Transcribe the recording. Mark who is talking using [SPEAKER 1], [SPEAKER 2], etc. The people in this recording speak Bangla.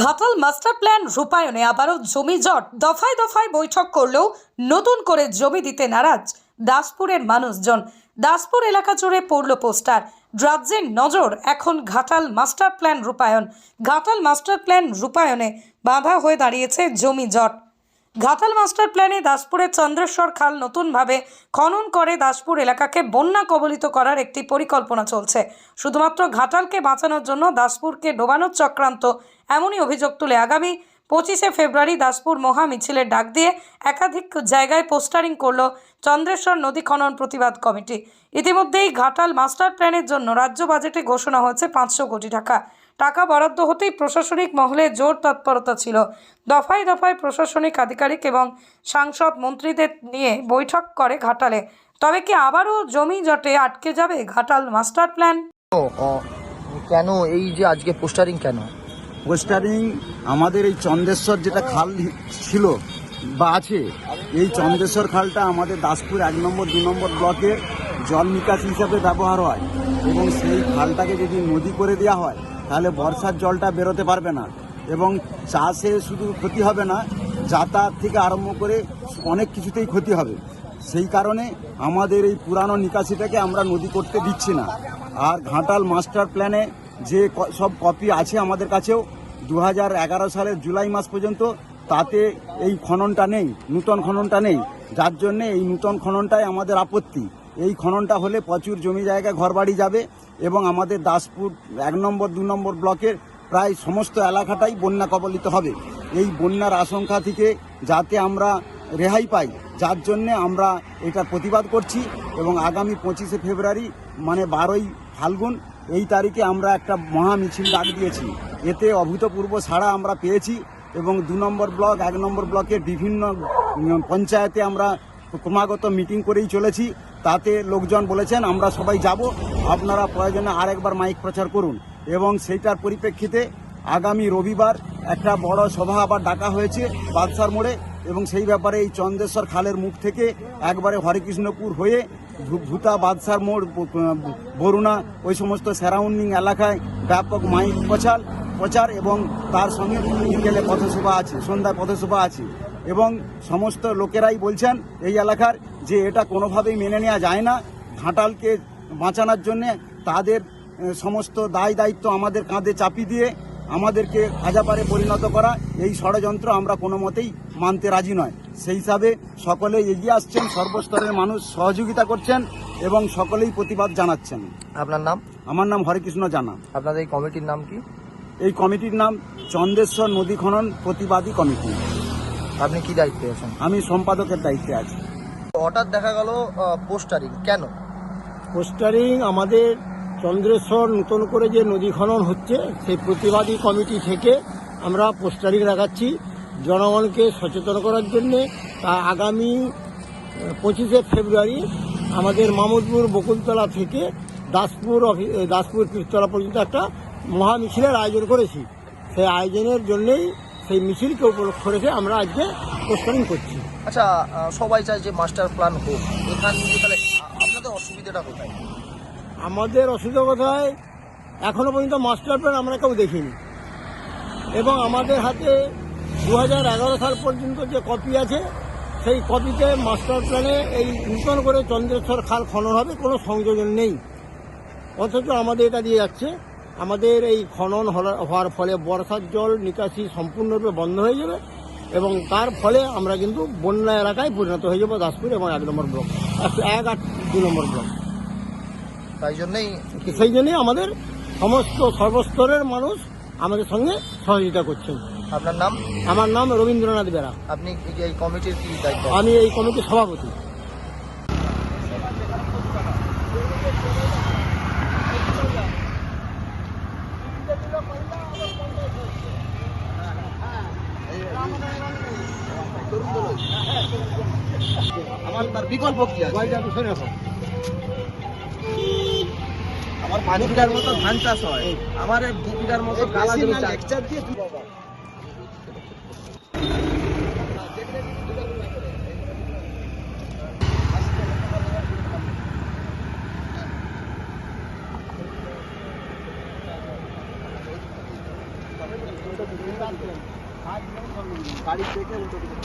[SPEAKER 1] ঘাটাল মাস্টার প্ল্যান রূপায়ণে আবারও জমি জট। দফায় দফায় বৈঠক করলেও নতুন করে জমি দিতে নারাজ দাসপুরের মানুষজন। দাসপুর এলাকা জুড়ে পড়ল পোস্টার। রাজ্যের নজর এখন ঘাটাল মাস্টার প্ল্যান রূপায়ণ। ঘাটাল মাস্টার প্ল্যান রূপায়ণে বাধা হয়ে দাঁড়িয়েছে জমি জট। ঘাটাল মাস্টার প্ল্যানে দাসপুরের চন্দ্রেশ্বর খাল নতুনভাবে খনন করে দাসপুর এলাকাকে বন্যা কবলিত করার একটি পরিকল্পনা চলছে। শুধুমাত্র ঘাটালকে বাঁচানোর জন্য দাসপুরকে ডোবানোর চক্রান্ত এমনই অভিযোগ তুলে আগামী পঁচিশে ফেব্রুয়ারি দাসপুর মহা মিছিলের ডাক দিয়ে একাধিক জায়গায় পোস্টারিং করল চন্দ্রেশ্বর নদী খনন প্রতিবাদ কমিটি। ইতিমধ্যেই ঘাটাল মাস্টার প্ল্যানের জন্য রাজ্য বাজেটে ঘোষণা হয়েছে পাঁচশো কোটি টাকা। টাকা বরাদ্দ হতেই প্রশাসনিক মহলে জোর তৎপরতা ছিল। দফায় দফায় প্রশাসনিক আধিকারিক এবং সাংসদ মন্ত্রীদের নিয়ে বৈঠক করে ঘাটালে। তবে কি আবারও জমি জটে আটকে যাবে ঘাটাল মাস্টার প্ল্যান?
[SPEAKER 2] কেন? এই যে আজকে পোস্টারিং কেন?
[SPEAKER 3] পোস্টারিং আমাদের এই চন্দ্রেশ্বর যেটা খাল ছিল বা আছে এই চন্দ্রেশ্বর খালটা আমাদের দাসপুর এক নম্বর দু নম্বর ব্লকের জল নিকাশি হিসাবে ব্যবহার হয় এবং সেই খালটাকে যদি নদী করে দেওয়া হয় তাহলে বর্ষার জলটা বেরোতে পারবে না। এবং চাষে শুধু ক্ষতি হবে না, যাতায়াত থেকে আরম্ভ করে অনেক কিছুতেই ক্ষতি হবে। সেই কারণে আমাদের এই পুরানো নিকাশিটাকে আমরা নদী করতে দিচ্ছি না। আর ঘাটাল মাস্টার প্ল্যানে যে সব কপি আছে আমাদের কাছেও দু হাজার এগারো সালের জুলাই মাস পর্যন্ত তাতে এই খননটা নেই, নূতন খননটা নেই। যার জন্যে এই নূতন খননটাই আমাদের আপত্তি। এই খননটা হলে প্রচুর জমি জায়গা ঘরবাড়ি যাবে এবং আমাদের দাসপুর এক নম্বর, দু নম্বর ব্লকের প্রায় সমস্ত এলাকাটাই বন্যা কবলিত হবে। এই বন্যার আশঙ্কা থেকে যাতে আমরা রেহাই পাই, যার জন্যে আমরা এটা প্রতিবাদ করছি এবং আগামী পঁচিশে ফেব্রুয়ারি মানে বারোই ফাল্গুন, এই তারিখে আমরা একটা মহা মিছিল ডাক দিয়েছি। এতে অভূতপূর্ব সাড়া আমরা পেয়েছি এবং দু নম্বর ব্লক, এক নম্বর ব্লকের বিভিন্ন পঞ্চায়েতে আমরা ক্রমাগত মিটিং করেই চলেছি। তাতে লোকজন বলেছেন, আমরা সবাই যাব, আপনারা প্রয়োজনে আরেকবার মাইক প্রচার করুন। এবং সেইটার পরিপ্রেক্ষিতে আগামী রবিবার একটা বড় সভা আবার ডাকা হয়েছে বাদশার মোড়ে এবং সেই ব্যাপারে এই চন্দ্রেশ্বর খালের মুখ থেকে একবারে হরেকৃষ্ণপুর হয়ে ভূতা বাদশার মোড় বরুণা, ওই সমস্ত সারাউন্ডিং এলাকায় ব্যাপক মাইক প্রচার প্রচার এবং তার সঙ্গে বিকেলে পথসভা আছে, সন্ধ্যায় পথসভা আছে। এবং সমস্ত লোকেরাই বলছেন, এই এলাকার যে এটা কোনোভাবেই মেনে নেওয়া যায় না। ঘাটালকে বাঁচানোর জন্যে তাদের সমস্ত দায় দায়িত্ব আমাদের কাঁধে চাপি দিয়ে আমাদেরকে হাজাপারে পরিণত করা। এই ষড়যন্ত্র আমরা কোনো মতেই মানতে রাজি নয়। সেই হিসাবে সকলে এগিয়ে আসছেন সর্বস্তরের মানুষ সহযোগিতা করছেন এবং সকলেই প্রতিবাদ জানাচ্ছেন।
[SPEAKER 2] আপনার নাম?
[SPEAKER 3] আমার নাম হরেকৃষ্ণ জানা।
[SPEAKER 2] আপনাদের এই কমিটির নাম কি?
[SPEAKER 3] এই কমিটির নাম চন্দ্রেশ্বর নদী খনন প্রতিবাদী কমিটি।
[SPEAKER 2] আপনি কি দায়িত্বে আছেন?
[SPEAKER 3] আমি সম্পাদকের দায়িত্বে আছি।
[SPEAKER 2] হঠাৎ দেখা গেল পোস্টারিং। কেন?
[SPEAKER 4] পোস্টারিং আমাদের চন্দ্রেশ্বর নতুন করে যে নদী খনন হচ্ছে, সেই প্রতিবাদী কমিটি থেকে আমরা পোস্টারিং লাগাচ্ছি জনগণকে সচেতন করার জন্যে তা আগামী পঁচিশে ফেব্রুয়ারি আমাদের মামুদপুর বকুলতলা থেকে দাসপুর দাসপুর পীরতলা পর্যন্ত একটা মহা মিছিলের আয়োজন করেছি। সেই আয়োজনের জন্যেই সেই মিছিলকে উপলক্ষ রেখে আমরা আজকে পোস্টারিং করছি।
[SPEAKER 2] আচ্ছা সবাই চায় যে মাস্টার প্ল্যান হোক। এখান থেকে তাহলে আপনাদের অসুবিধাটা কোথায়?
[SPEAKER 4] আমাদের অসুবিধা কোথায়? এখনও পর্যন্ত মাস্টার প্ল্যান আমরা কেউ দেখিনি। এবং আমাদের হাতে দু হাজার এগারো সাল পর্যন্ত যে কপি আছে সেই কপিতে মাস্টার প্ল্যানে এই নূতন করে চন্দ্রেশ্বর খাল খনন হবে কোনো সংযোজন নেই। অথচ আমাদের এটা দিয়ে যাচ্ছে। আমাদের এই খনন হওয়ার ফলে বর্ষার জল নিকাশি সম্পূর্ণরূপে বন্ধ হয়ে যাবে এবং তার ফলে আমরা কিন্তু বন্যা এলাকায় পরিণত হয়ে যাব দাসপুর এবং এক নম্বর ব্লক এক আট দু নম্বর ব্লক।
[SPEAKER 2] তাই জন্যই
[SPEAKER 4] সেই জন্যই আমাদের সমস্ত সর্বস্তরের মানুষ আমাদের সঙ্গে সহযোগিতা করছেন।
[SPEAKER 2] আপনার নাম?
[SPEAKER 4] আমার নাম রবীন্দ্রনাথ বেরা।
[SPEAKER 2] আপনি এই কমিটির কি দায়িত্ব?
[SPEAKER 4] আমি এই কমিটির সভাপতি।
[SPEAKER 3] আমার তার বিকল্প কি আছে? আমার পাঁচ বিঘার মতো ধান চাষ হয়। আমার এক দু বিঘার মতো কালা জমি চাষ।
[SPEAKER 5] গাড়ি দেখে উল্টো দিকে